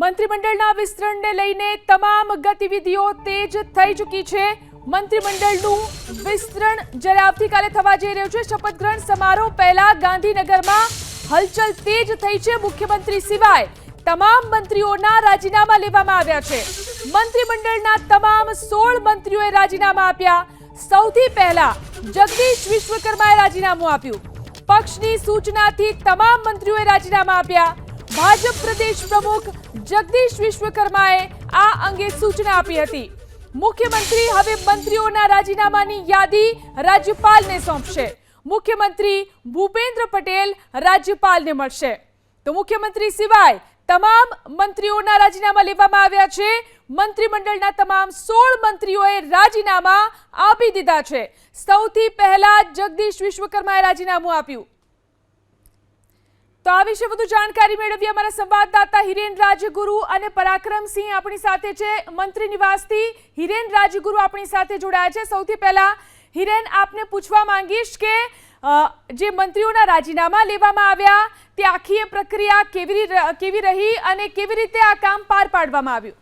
મંત્રીમંડળના વિસ્તરણને લઈને તમામ ગતિવિધિઓ તેજ થઈ ચૂકી છે. મંત્રીમંડળનું વિસ્તરણ જ્યારે આવતીકાલે થવા જઈ રહ્યું છે શપથ ગ્રહણ સમારોહ પહેલા ગાંધીનગરમાં હલચલ તેજ થઈ છે. મુખ્યમંત્રી સિવાય તમામ મંત્રીઓના રાજીનામા લેવામાં આવ્યા છે. મંત્રીમંડળના તમામ સોળ મંત્રીઓએ રાજીનામા આપ્યા. સૌથી પહેલા જગદીશ વિશ્વકર્માએ રાજીનામું આપ્યું. પક્ષની સૂચનાથી તમામ મંત્રીઓએ રાજીનામા આપ્યા. ભાજપ પ્રદેશ પ્રમુખ જગદીશ વિશ્વકર્માએ આ અંગે સૂચના આપી હતી. મુખ્યમંત્રી હવે મંત્રીઓના રાજીનામાની યાદી રાજ્યપાલને સોંપશે. મુખ્યમંત્રી ભૂપેન્દ્ર પટેલ રાજ્યપાલને મળશે. તો મુખ્યમંત્રી સિવાય તમામ મંત્રીઓના રાજીનામા લેવામાં આવ્યા છે. મંત્રીમંડળના તમામ સોળ મંત્રીઓએ રાજીનામા આપી દીધા છે. સૌથી પહેલા જગદીશ વિશ્વકર્માએ રાજીનામું આપ્યું. તો આ વિશે વધુ જાણકારી મેળવી અમારા સંવાદદાતા હિરેન રાજગુરુ અને પરાક્રમસિંહ આપણી સાથે છે. મંત્રી નિવાસથી હિરેન રાજગુરુ આપણી સાથે જોડાયા છે. સૌથી પહેલા હિરેન, આપને પૂછવા માંગીશ કે જે મંત્રીઓના રાજીનામા લેવામાં આવ્યા, તે આખી એ પ્રક્રિયા કેવી કેવી રહી અને કેવી રીતે આ કામ પાર પાડવામાં આવ્યું?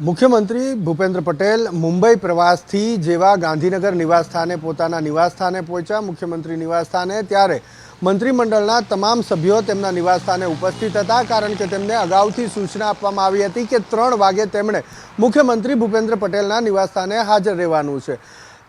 મુખ્યમંત્રી ભૂપેન્દ્ર પટેલ મુંબઈ પ્રવાસથી જેવા ગાંધીનગર નિવાસસ્થાને પોતાના નિવાસસ્થાને પહોંચ્યા. મુખ્યમંત્રી નિવાસસ્થાને ત્યારે મંત્રીમંડળના તમામ સભ્યો તેમના નિવાસસ્થાને ઉપસ્થિત હતા, કારણ કે તેમને અગાઉથી સૂચના આપવામાં આવી હતી કે ત્રણ વાગે તેમણે મુખ્યમંત્રી ભૂપેન્દ્ર પટેલના નિવાસસ્થાને હાજર રહેવાનું છે.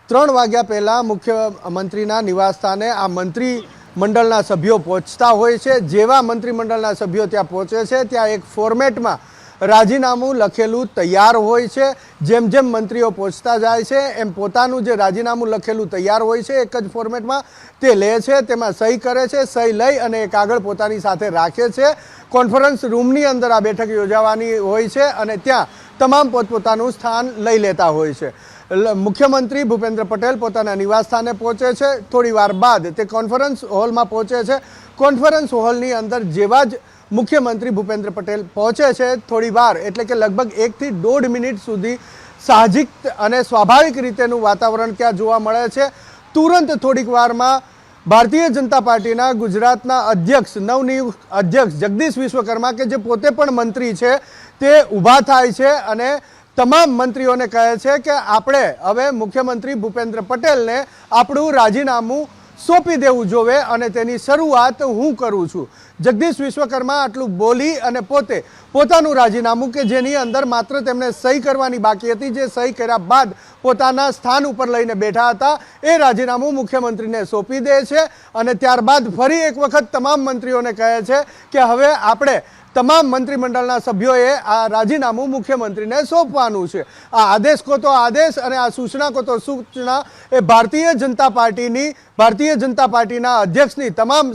ત્રણ વાગ્યા પહેલાં મુખ્યમંત્રીના નિવાસસ્થાને આ મંત્રી મંડળના સભ્યો પહોંચતા હોય છે. જેવા મંત્રીમંડળના સભ્યો ત્યાં પહોંચે છે, ત્યાં એક ફોર્મેટમાં રાજીનામું લખેલું તૈયાર હોય છે. જેમ જેમ મંત્રીઓ પહોંચતા જાય છે, એમ પોતાનું જે રાજીનામું લખેલું તૈયાર હોય છે, એક જ ફોર્મેટમાં તે લે છે, તેમાં સહી કરે છે, સહી લઈ અને એ કાગળ પોતાની સાથે રાખે છે. કોન્ફરન્સ રૂમની અંદર આ બેઠક યોજાવાની હોય છે અને ત્યાં તમામ પોતપોતાનું સ્થાન લઈ લેતા હોય છે. મુખ્યમંત્રી ભૂપેન્દ્ર પટેલ પોતાના નિવાસસ્થાને પહોંચે છે. થોડી વાર બાદ તે કોન્ફરન્સ હોલમાં પહોંચે છે. કોન્ફરન્સ હોલની અંદર જેવા જ મુખ્યમંત્રી ભૂપેન્દ્ર પટેલ પહોંચે છે થોડી વાર એટલે કે લગભગ એકથી દોઢ મિનિટ સુધી સાહજિક અને સ્વાભાવિક રીતેનું વાતાવરણ ક્યાં જોવા મળે છે? તુરંત થોડીક વારમાં ભારતીય જનતા પાર્ટીના ગુજરાતના અધ્યક્ષ, નવનિયુક્ત અધ્યક્ષ જગદીશ વિશ્વકર્મા કે જે પોતે પણ મંત્રી છે, તે ઊભા થાય છે અને તમામ મંત્રીઓને કહે છે કે આપણે હવે મુખ્યમંત્રી ભૂપેન્દ્ર પટેલને આપણું રાજીનામું સોંપી દેવું જોવે અને તેની શરૂઆત હું કરું છું. જગદીશ વિશ્વકર્મા આટલું બોલી અને પોતે પોતાનું રાજીનામું કે જેની અંદર માત્ર તેમને સહી કરવાની બાકી હતી, જે સહી કર્યા બાદ પોતાના સ્થાન ઉપર લઈને બેઠા હતા, એ રાજીનામું મુખ્યમંત્રીને સોંપી દે છે અને ત્યારબાદ ફરી એક વખત તમામ મંત્રીઓને કહે છે કે હવે આપણે તમામ મંત્રીમંડળના સભ્યોએ આ રાજીનામું મુખ્યમંત્રીને સોંપવાનું છે. આ આદેશ કો તો આદેશ અને આ સૂચના કો તો સૂચના એ ભારતીય જનતા પાર્ટીની, ભારતીય જનતા પાર્ટીના અધ્યક્ષની તમામ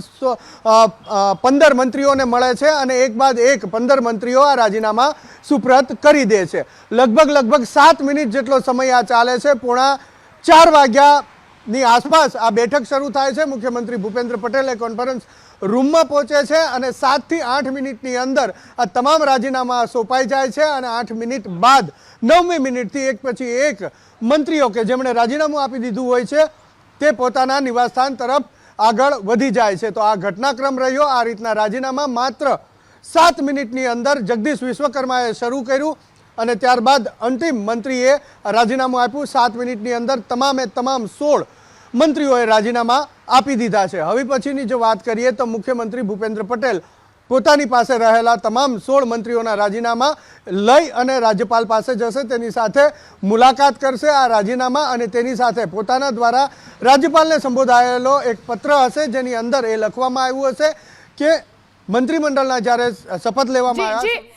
પંદર મંત્રીઓને મળે છે અને એક બાદ એક પંદર મંત્રીઓ આ રાજીનામા સુપ્રત કરી દે છે. લગભગ લગભગ સાત મિનિટ જેટલો સમય આ ચાલે છે. પોણા ચાર વાગ્યાની આસપાસ આ બેઠક શરૂ થાય છે. મુખ્યમંત્રી ભૂપેન્દ્ર પટેલે કોન્ફરન્સ રૂમમાં પહોંચે છે અને સાતથી આઠ મિનિટની અંદર આ તમામ રાજીનામા સોંપાઈ જાય છે અને આઠ મિનિટ બાદ નવમી મિનિટથી એક પછી એક મંત્રીઓ કે જેમણે રાજીનામું આપી દીધું હોય છે, તે પોતાના નિવાસસ્થાન તરફ આગળ વધી જાય છે. તો આ ઘટનાક્રમ રહ્યો. આ રીતના રાજીનામા માત્ર સાત મિનિટની અંદર જગદીશ વિશ્વકર્માએ શરૂ કર્યું. અને ત્યારબાદ અંતિમ મંત્રીએ રાજીનામું આપ્યું. સાત મિનિટની અંદર તમામે તમામ સોળ મંત્રીઓએ રાજીનામા આપી દીધા છે. હવે પછીની જો વાત કરીએ તો મુખ્યમંત્રી ભૂપેન્દ્ર પટેલ પોતાની પાસે રહેલા તમામ સોળ મંત્રીઓના રાજીનામા લઈ અને રાજ્યપાલ પાસે જશે. તેની સાથે મુલાકાત કરશે આ રાજીનામા અને તેની સાથે પોતાના દ્વારા રાજ્યપાલને સંબોધાયેલો એક પત્ર હશે જેની અંદર એ લખવામાં આવ્યું હશે કે મંત્રીમંડળના જ્યારે શપથ લેવામાં આવ્યા